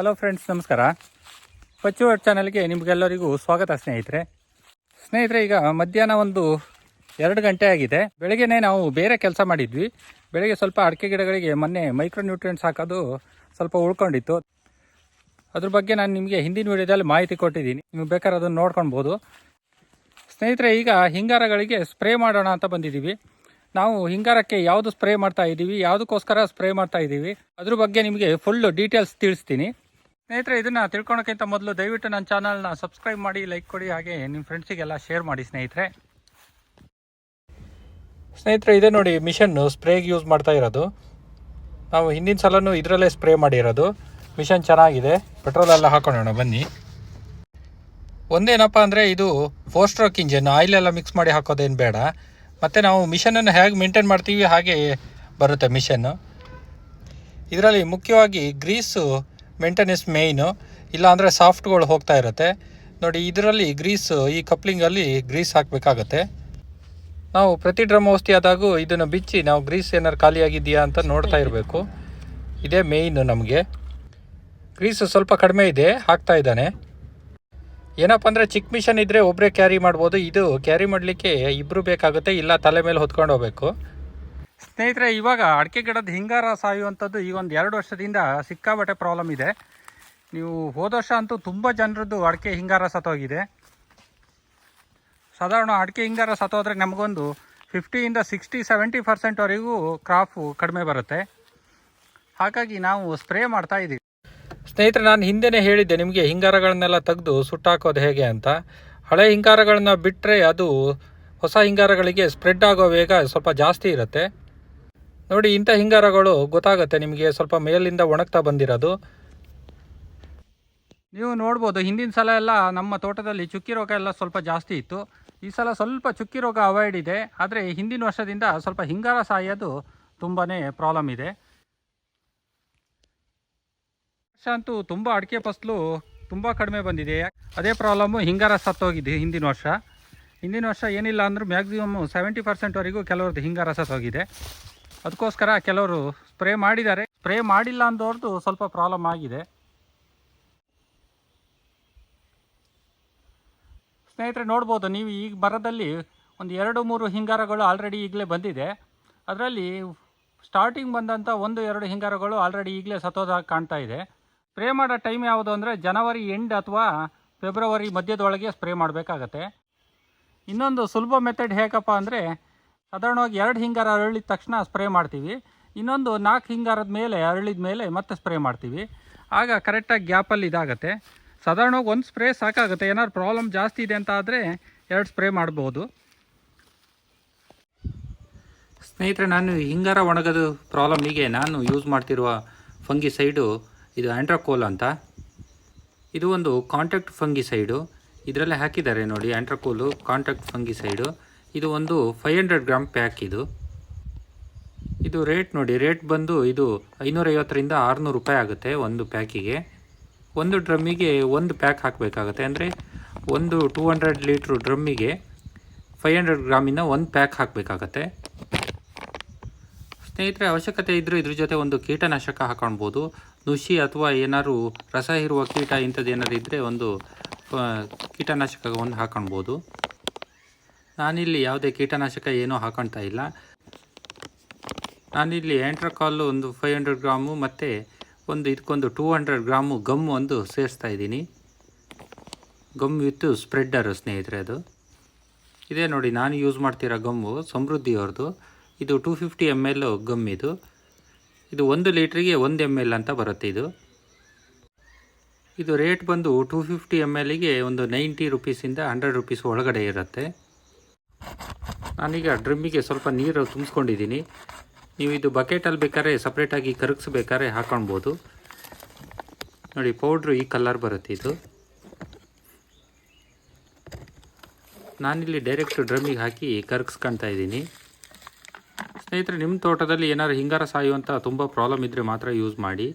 Hello friends ನಮಸ್ಕಾರ. ಪಚ್ಚು ಚಾನಲ್ಗೆ ನಿಮಗೆಲ್ಲರಿಗೂ ಸ್ವಾಗತ ಸ್ನೇಹಿತರೆ. ಸ್ನೇಹಿತರೆ, ಈಗ ಮಧ್ಯಾಹ್ನ ಒಂದು ಎರಡು ಗಂಟೆ ಆಗಿದೆ. ಬೆಳಗ್ಗೆನೆ ನಾವು ಬೇರೆ ಕೆಲಸ ಮಾಡಿದ್ವಿ. ಬೆಳಗ್ಗೆ ಸ್ವಲ್ಪ ಅಡಿಕೆ ಗಿಡಗಳಿಗೆ ಮೊನ್ನೆ ಮೈಕ್ರೋ ನ್ಯೂಟ್ರಿಯೆಂಟ್ಸ್ ಹಾಕೋದು ಸ್ವಲ್ಪ ಉಳ್ಕೊಂಡಿತ್ತು. ಅದ್ರ ಬಗ್ಗೆ ನಾನು ನಿಮಗೆ ಹಿಂದಿನ ವಿಡಿಯೋದಲ್ಲಿ ಮಾಹಿತಿ ಕೊಟ್ಟಿದ್ದೀನಿ. ನೀವು ಬೇಕಾದ್ರೆ ಅದನ್ನು ನೋಡ್ಕೊಳ್ಬೋದು ಸ್ನೇಹಿತರೆ, ಈಗ ಹಿಂಗಾರಗಳಿಗೆ ಸ್ಪ್ರೇ ಮಾಡೋಣ ಅಂತ ಬಂದಿದ್ದೀವಿ. ನಾವು ಹಿಂಗಾರಕ್ಕೆ ಯಾವುದು ಸ್ಪ್ರೇ ಮಾಡ್ತಾ ಇದ್ದೀವಿ ಯಾವುದಕ್ಕೋಸ್ಕರ ಸ್ಪ್ರೇ ಮಾಡ್ತಾ ಇದ್ದೀವಿ ಅದ್ರ ಬಗ್ಗೆ ನಿಮಗೆ ಫುಲ್ ಡೀಟೇಲ್ಸ್ ತಿಳಿಸ್ತೀನಿ. ಸ್ನೇಹಿತರೆ, ಇದನ್ನು ತಿಳ್ಕೊಳಕ್ಕಿಂತ ಮೊದಲು ದಯವಿಟ್ಟು ನನ್ನ ಚಾನಲ್ನ ಸಬ್ಸ್ಕ್ರೈಬ್ ಮಾಡಿ, ಲೈಕ್ ಕೊಡಿ, ಹಾಗೆ ನಿಮ್ಮ ಫ್ರೆಂಡ್ಸಿಗೆಲ್ಲ ಶೇರ್ ಮಾಡಿ ಸ್ನೇಹಿತರೆ. ಸ್ನೇಹಿತರೆ, ಇದೇ ನೋಡಿ ಮಿಷನ್ನು ಸ್ಪ್ರೇಗೆ ಯೂಸ್ ಮಾಡ್ತಾ ಇರೋದು. ನಾವು ಹಿಂದಿನ ಸಲನೂ ಇದರಲ್ಲೇ ಸ್ಪ್ರೇ ಮಾಡಿರೋದು ಮಿಷನ್ ಚೆನ್ನಾಗಿದೆ. ಪೆಟ್ರೋಲ್ ಎಲ್ಲ ಹಾಕೊಳ್ಳೋಣ, ಬನ್ನಿ. ಒಂದೇನಪ್ಪ ಅಂದರೆ, ಇದು ಫೋರ್ ಸ್ಟ್ರೋಕ್ ಇಂಜಿನ್ ಎಲ್ಲ ಮಿಕ್ಸ್ ಮಾಡಿ ಹಾಕೋದೇನು ಬೇಡ. ಮತ್ತು ನಾವು ಮಿಷನನ್ನು ಹೇಗೆ ಮೇಂಟೈನ್ ಮಾಡ್ತೀವಿ, ಹಾಗೆ ಬರುತ್ತೆ ಮಿಷನ್ನು. ಇದರಲ್ಲಿ ಮುಖ್ಯವಾಗಿ ಗ್ರೀಸು ಮೇಂಟೆನೆನ್ಸ್ ಮೇಯ್ನು ಇಲ್ಲಾಂದರೆ ಸಾಫ್ಟ್ಗಳು ಹೋಗ್ತಾ ಇರುತ್ತೆ. ನೋಡಿ, ಇದರಲ್ಲಿ ಗ್ರೀಸು ಈ ಕಪ್ಲಿಂಗಲ್ಲಿ ಗ್ರೀಸ್ ಹಾಕಬೇಕಾಗತ್ತೆ. ನಾವು ಪ್ರತಿ ಡ್ರಮ್ ಔಷಧಿ ಆದಾಗೂ ಇದನ್ನು ಬಿಚ್ಚಿ ನಾವು ಗ್ರೀಸ್ ಏನಾರು ಖಾಲಿಯಾಗಿದೆಯಾ ಅಂತ ನೋಡ್ತಾ ಇರಬೇಕು. ಇದೇ ಮೇಯ್ನು ನಮಗೆ. ಗ್ರೀಸ್ ಸ್ವಲ್ಪ ಕಡಿಮೆ ಇದೆ, ಹಾಕ್ತಾ ಇದ್ದಾನೆ. ಏನಪ್ಪ ಅಂದರೆ ಚಿಕ್ಕ ಮಿಷನ್ ಇದ್ದರೆ ಒಬ್ಬರೇ ಕ್ಯಾರಿ ಮಾಡ್ಬೋದು. ಇದು ಕ್ಯಾರಿ ಮಾಡಲಿಕ್ಕೆ ಇಬ್ಬರು ಬೇಕಾಗುತ್ತೆ, ಇಲ್ಲ ತಲೆ ಮೇಲೆ ಹೊತ್ಕೊಂಡು ಹೋಗ್ಬೇಕು. ಸ್ನೇಹಿತರೆ, ಇವಾಗ ಅಡಿಕೆ ಗಿಡದ ಹಿಂಗಾರ ಸಾಯುವಂಥದ್ದು ಈಗ ಒಂದು ಎರಡು ವರ್ಷದಿಂದ ಸಿಕ್ಕಾಬಟ್ಟೆ ಪ್ರಾಬ್ಲಮ್ ಇದೆ. ನೀವು ಹೋದ ವರ್ಷ ಅಂತೂ ತುಂಬ ಜನರದ್ದು ಅಡಿಕೆ ಹಿಂಗಾರ ಸತ್ತೋಗಿದೆ. ಸಾಧಾರಣ ಅಡಿಕೆ ಹಿಂಗಾರ ಸತ್ತೋದ್ರೆ ನಮಗೊಂದು ಫಿಫ್ಟಿಯಿಂದ ಸಿಕ್ಸ್ಟಿ ಸೆವೆಂಟಿ ಪರ್ಸೆಂಟ್ವರೆಗೂ ಕ್ರಾಪು ಕಡಿಮೆ ಬರುತ್ತೆ. ಹಾಗಾಗಿ ನಾವು ಸ್ಪ್ರೇ ಮಾಡ್ತಾ ಇದ್ದೀವಿ. ಸ್ನೇಹಿತರೆ, ನಾನು ಹಿಂದೆನೇ ಹೇಳಿದ್ದೆ, ನಿಮಗೆ ಹಿಂಗಾರಗಳನ್ನೆಲ್ಲ ತೆಗೆದು ಸುಟ್ಟಾಕೋದು ಹೇಗೆ ಅಂತ. ಹಳೆ ಹಿಂಗಾರಗಳನ್ನ ಬಿಟ್ಟರೆ ಅದು ಹೊಸ ಹಿಂಗಾರಗಳಿಗೆ ಸ್ಪ್ರೆಡ್ ಆಗೋ ವೇಗ ಸ್ವಲ್ಪ ಜಾಸ್ತಿ ಇರುತ್ತೆ. ನೋಡಿ, ಇಂಥ ಹಿಂಗಾರಗಳು ಗೊತ್ತಾಗುತ್ತೆ ನಿಮಗೆ, ಸ್ವಲ್ಪ ಮೇಲಿಂದ ಒಣಗ್ತಾ ಬಂದಿರೋದು. ನೀವು ನೋಡ್ಬೋದು, ಹಿಂದಿನ ಸಲ ಎಲ್ಲ ನಮ್ಮ ತೋಟದಲ್ಲಿ ಚುಕ್ಕಿ ರೋಗ ಎಲ್ಲ ಸ್ವಲ್ಪ ಜಾಸ್ತಿ ಇತ್ತು. ಈ ಸಲ ಸ್ವಲ್ಪ ಚುಕ್ಕಿ ರೋಗ ಅವಾಯ್ಡ್ ಇದೆ. ಆದರೆ ಹಿಂದಿನ ವರ್ಷದಿಂದ ಸ್ವಲ್ಪ ಹಿಂಗಾರ ಸಾಯೋದು ತುಂಬಾ ಪ್ರಾಬ್ಲಮ್ ಇದೆ. ವರ್ಷ ಅಂತೂ ತುಂಬ ಅಡಿಕೆ ಫಸಲು ತುಂಬ ಕಡಿಮೆ ಬಂದಿದೆ. ಅದೇ ಪ್ರಾಬ್ಲಮ್ಮು ಹಿಂಗಾರ ಸತ್ತೋಗಿದೆ ಹಿಂದಿನ ವರ್ಷ. ಹಿಂದಿನ ವರ್ಷ ಏನಿಲ್ಲ ಅಂದರೂ ಮ್ಯಾಕ್ಸಿಮಮ್ ಸೆವೆಂಟಿ ಪರ್ಸೆಂಟ್ವರೆಗೂ ಕೆಲವರದ್ದು ಹಿಂಗಾರ ಸತ್ತೋಗಿದೆ. ಅದಕ್ಕೋಸ್ಕರ ಕೆಲವರು ಸ್ಪ್ರೇ ಮಾಡಿದ್ದಾರೆ. ಸ್ಪ್ರೇ ಮಾಡಿಲ್ಲ ಅಂದವ್ರದ್ದು ಸ್ವಲ್ಪ ಪ್ರಾಬ್ಲಮ್ ಆಗಿದೆ. ಸ್ನೇಹಿತರೆ, ನೋಡ್ಬೋದು, ನೀವು ಈಗ ಮರದಲ್ಲಿ ಒಂದು ಎರಡು ಮೂರು ಹಿಂಗಾರಗಳು ಆಲ್ರೆಡಿ ಈಗಲೇ ಬಂದಿದೆ. ಅದರಲ್ಲಿ ಸ್ಟಾರ್ಟಿಂಗ್ ಬಂದಂಥ ಒಂದು ಎರಡು ಹಿಂಗಾರಗಳು ಆಲ್ರೆಡಿ ಈಗಲೇ ಸತ್ತೋದಾಗಿ ಕಾಣ್ತಾ ಇದೆ. ಸ್ಪ್ರೇ ಮಾಡೋ ಟೈಮ್ ಯಾವುದು ಅಂದರೆ ಜನವರಿ ಎಂಡ್ ಅಥವಾ ಫೆಬ್ರವರಿ ಮಧ್ಯದೊಳಗೆ ಸ್ಪ್ರೇ ಮಾಡಬೇಕಾಗತ್ತೆ. ಇನ್ನೊಂದು ಸುಲಭ ಮೆಥಡ್ ಹೇಗಪ್ಪ ಅಂದರೆ ಸಾಧಾರಣವಾಗಿ ಎರಡು ಹಿಂಗಾರ ಅರಳಿದ ತಕ್ಷಣ ಸ್ಪ್ರೇ ಮಾಡ್ತೀವಿ. ಇನ್ನೊಂದು ನಾಲ್ಕು ಹಿಂಗಾರದ ಮೇಲೆ, ಅರಳಿದ ಮೇಲೆ ಮತ್ತೆ ಸ್ಪ್ರೇ ಮಾಡ್ತೀವಿ. ಆಗ ಕರೆಕ್ಟಾಗಿ ಗ್ಯಾಪಲ್ಲಿ ಇದಾಗುತ್ತೆ. ಸಾಧಾರಣವಾಗಿ ಒಂದು ಸ್ಪ್ರೇ ಸಾಕಾಗುತ್ತೆ. ಏನಾದ್ರು ಪ್ರಾಬ್ಲಮ್ ಜಾಸ್ತಿ ಇದೆ ಅಂತ ಆದರೆ ಎರಡು ಸ್ಪ್ರೇ ಮಾಡ್ಬೋದು. ಸ್ನೇಹಿತರೆ, ನಾನು ಹಿಂಗಾರ ಒಣಗೋದು ಪ್ರಾಬ್ಲಮ್ನಿಗೆ ನಾನು ಯೂಸ್ ಮಾಡ್ತಿರುವ ಫಂಗಿ ಸೈಡು ಇದು ಆ್ಯಂಡ್ರಾಕೋಲ್ ಅಂತ. ಇದು ಒಂದು ಕಾಂಟ್ಯಾಕ್ಟ್ ಫಂಗಿಸೈಡು ಇದರಲ್ಲೇ ಹಾಕಿದ್ದಾರೆ ನೋಡಿ ಆ್ಯಂಡ್ರಾಕೋಲು ಕಾಂಟ್ಯಾಕ್ಟ್ ಫಂಗಿಸೈಡು ಇದು ಒಂದು ಫೈವ್ ಹಂಡ್ರೆಡ್ ಗ್ರಾಮ್ ಪ್ಯಾಕ್ ಇದು. ಇದು ರೇಟ್ ನೋಡಿ ರೇಟ್ ಬಂದು ಇದು ಐನೂರೈವತ್ತರಿಂದ ಆರುನೂರು ರೂಪಾಯಿ ಆಗುತ್ತೆ ಒಂದು ಪ್ಯಾಕಿಗೆ ಒಂದು ಡ್ರಮ್ಮಿಗೆ ಒಂದು ಪ್ಯಾಕ್ ಹಾಕಬೇಕಾಗತ್ತೆ. ಅಂದರೆ ಒಂದು ಟೂ ಹಂಡ್ರೆಡ್ ಲೀಟ್ರ್ ಡ್ರಮ್ಮಿಗೆ ಫೈವ್ ಹಂಡ್ರೆಡ್ ಗ್ರಾಮಿನ ಒಂದು ಪ್ಯಾಕ್ ಹಾಕಬೇಕಾಗತ್ತೆ. ಸ್ನೇಹಿತರೆ, ಅವಶ್ಯಕತೆ ಇದ್ದರೂ ಇದ್ರ ಜೊತೆ ಒಂದು ಕೀಟನಾಶಕ ಹಾಕೊಳ್ಬೋದು. ನುಷಿ ಅಥವಾ ಏನಾದರೂ ರಸ ಇರುವ ಕೀಟ ಇಂಥದ್ದು ಏನಾದ್ರು ಇದ್ದರೆ ಒಂದು ಕೀಟನಾಶಕವನ್ನು ಹಾಕೊಳ್ಬೋದು. ನಾನಿಲ್ಲಿ ಯಾವುದೇ ಕೀಟನಾಶಕ ಏನೂ ಹಾಕೊಳ್ತಾ ಇಲ್ಲ. ನಾನಿಲ್ಲಿ ಆ್ಯಂಟ್ರಕಾಲು ಒಂದು ಫೈವ್ ಹಂಡ್ರೆಡ್ ಗ್ರಾಮು, ಮತ್ತು ಒಂದು ಇದಕ್ಕೊಂದು ಟೂ ಹಂಡ್ರೆಡ್ ಗ್ರಾಮು ಗಮ್ ಒಂದು ಸೇರಿಸ್ತಾ ಇದ್ದೀನಿ. ಗಮ್ ವಿತ್ ಸ್ಪ್ರೆಡ್ಡರು ಸ್ನೇಹಿತರೆ ಅದು. ಇದೇ ನೋಡಿ, ನಾನು ಯೂಸ್ ಮಾಡ್ತಿರೋ ಗಮ್ಮು ಸಮೃದ್ಧಿಯವ್ರದ್ದು ಇದು two fifty M L gum ಇದು. ಇದು ಒಂದು ಲೀಟ್ರಿಗೆ ಒಂದು ಎಂ ಎಲ್ ಅಂತ ಬರುತ್ತೆ ಇದು. ಇದು ರೇಟ್ ಬಂದು ಟೂ ಫಿಫ್ಟಿ ಎಂ ಎಲ್ಲಿಗೆ ಒಂದು ನೈಂಟಿ ರುಪೀಸಿಂದ ಹಂಡ್ರೆಡ್ ರುಪೀಸ್ ಒಳಗಡೆ ಇರುತ್ತೆ. ನಾನೀಗ ಡ್ರಿಮ್ಮಿಗೆ ಸ್ವಲ್ಪ ನೀರು ತುಂಬಿಸ್ಕೊಂಡಿದ್ದೀನಿ. ನೀವು ಇದು ಬಕೆಟಲ್ಲಿ ಬೇಕಾದ್ರೆ ಸಪ್ರೇಟಾಗಿ ಕರಗಿಸ್ಬೇಕಾದ್ರೆ ಹಾಕೊಳ್ಬೋದು. ನೋಡಿ ಪೌಡ್ರು ಈ ಕಲರ್ ಬರುತ್ತೆ ಇದು. ನಾನಿಲ್ಲಿ ಡೈರೆಕ್ಟ್ ಡ್ರಮ್ಮಿಗೆ ಹಾಕಿ ಕರಗಿಸ್ಕೊಳ್ತಾ ಇದ್ದೀನಿ. ಸ್ನೇಹಿತರೆ, ನಿಮ್ಮ ತೋಟದಲ್ಲಿ ಏನಾದ್ರು ಹಿಂಗಾರ ಸಾಯುವಂಥ ತುಂಬ ಪ್ರಾಬ್ಲಮ್ ಇದ್ದರೆ ಮಾತ್ರ ಯೂಸ್ ಮಾಡಿ.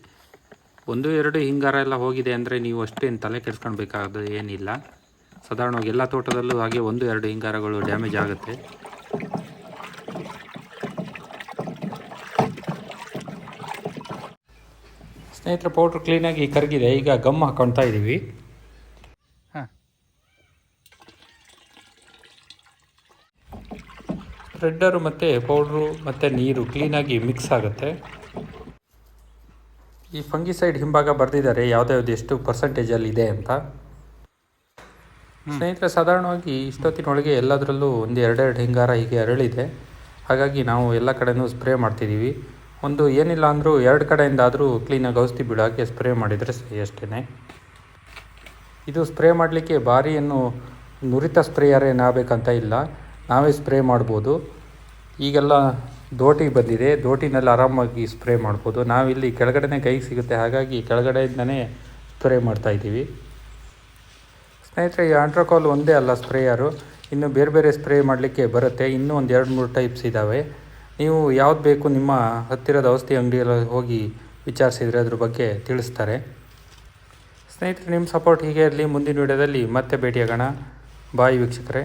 ಒಂದು, ಎರಡು ಹಿಂಗಾರ ಎಲ್ಲ ಹೋಗಿದೆ ಅಂದರೆ ನೀವು ಅಷ್ಟೇನು ತಲೆ ಕೆಡಿಸ್ಕೊಳ್ಬೇಕಾದ ಏನಿಲ್ಲ. ಸಾಧಾರಣವಾಗಿ ಎಲ್ಲ ತೋಟದಲ್ಲೂ ಹಾಗೆ ಒಂದು, ಎರಡು ಹಿಂಗಾರಗಳು ಡ್ಯಾಮೇಜ್ ಆಗುತ್ತೆ. ಸ್ನೇಹಿತರೆ ಪೌಡ್ರ್ ಕ್ಲೀನಾಗಿ ಕರಗಿದೆ. ಈಗ ಗಮ್ ಹಾಕೊಳ್ತಾ ಇದ್ದೀವಿ ಹಾಂ. ಸ್ಪ್ರೆಡ್ಡರು ಮತ್ತು ಪೌಡ್ರು ಮತ್ತು ನೀರು ಕ್ಲೀನಾಗಿ ಮಿಕ್ಸ್ ಆಗುತ್ತೆ. ಈ ಫಂಗಿಸೈಡ್ ಹಿಂಭಾಗ ಬರೆದಿದ್ದಾರೆ. ಯಾವ್ದು ಎಷ್ಟು ಪರ್ಸೆಂಟೇಜಲ್ಲಿ ಇದೆ ಅಂತ. ಸ್ನೇಹಿತರೆ, ಸಾಧಾರಣವಾಗಿ ಇಷ್ಟೊತ್ತಿನೊಳಗೆ ಎಲ್ಲದರಲ್ಲೂ ಒಂದು ಎರಡೆರಡು ಹಿಂಗಾರ ಹೀಗೆ ಅರಳಿದೆ. ಹಾಗಾಗಿ ನಾವು ಎಲ್ಲ ಕಡೆಯೂ ಸ್ಪ್ರೇ ಮಾಡ್ತಿದ್ದೀವಿ. ಒಂದು ಏನಿಲ್ಲ ಅಂದರೂ ಎರಡು ಕಡೆಯಿಂದಾದರೂ ಕ್ಲೀನಾಗಿ ಔಷಧಿ ಬಿಡೋಕ್ಕೆ ಸ್ಪ್ರೇ ಮಾಡಿದರೆ ಸರಿ ಅಷ್ಟೇ ಇದು ಸ್ಪ್ರೇ ಮಾಡಲಿಕ್ಕೆ ಭಾರಿ ಏನು ನುರಿತ ಸ್ಪ್ರೇಯರ್ ಏನಾಗಬೇಕಂತ ಇಲ್ಲ. ನಾವೇ ಸ್ಪ್ರೇ ಮಾಡ್ಬೋದು. ಈಗೆಲ್ಲ ದೋಟಿ ಬಂದಿದೆ. ದೋಟಿನಲ್ಲಿ ಆರಾಮಾಗಿ ಸ್ಪ್ರೇ ಮಾಡ್ಬೋದು. ನಾವಿಲ್ಲಿ ಕೆಳಗಡೆನೇ ಕೈಗೆ ಸಿಗುತ್ತೆ. ಹಾಗಾಗಿ ಕೆಳಗಡೆಯಿಂದನೇ ಸ್ಪ್ರೇ ಮಾಡ್ತಾಯಿದ್ದೀವಿ ಸ್ನೇಹಿತರೆ, ಈ ಆಂಟ್ರಕಾಲ್ ಒಂದೇ ಅಲ್ಲ ಸ್ಪ್ರೇಯರು. ಇನ್ನು ಬೇರೆ ಬೇರೆ ಸ್ಪ್ರೇ ಮಾಡಲಿಕ್ಕೆ ಬರುತ್ತೆ. ಇನ್ನೂ ಒಂದು ಎರಡು ಮೂರು ಟೈಪ್ಸ್ ಇದ್ದಾವೆ. ನೀವು ಯಾವ್ದು ಬೇಕು ನಿಮ್ಮ ಹತ್ತಿರದ ಔಷಧಿ ಅಂಗಡಿಯಲ್ಲಿ ಹೋಗಿ ವಿಚಾರಿಸಿದರೆ ಅದ್ರ ಬಗ್ಗೆ ತಿಳಿಸ್ತಾರೆ. ಸ್ನೇಹಿತರೆ, ನಿಮ್ಮ ಸಪೋರ್ಟ್ ಹೀಗೆ ಇರಲಿ. ಮುಂದಿನ ವಿಡಿಯೋದಲ್ಲಿ ಮತ್ತೆ ಭೇಟಿಯಾಗೋಣ. ಬಾಯಿ ವೀಕ್ಷಕರೇ.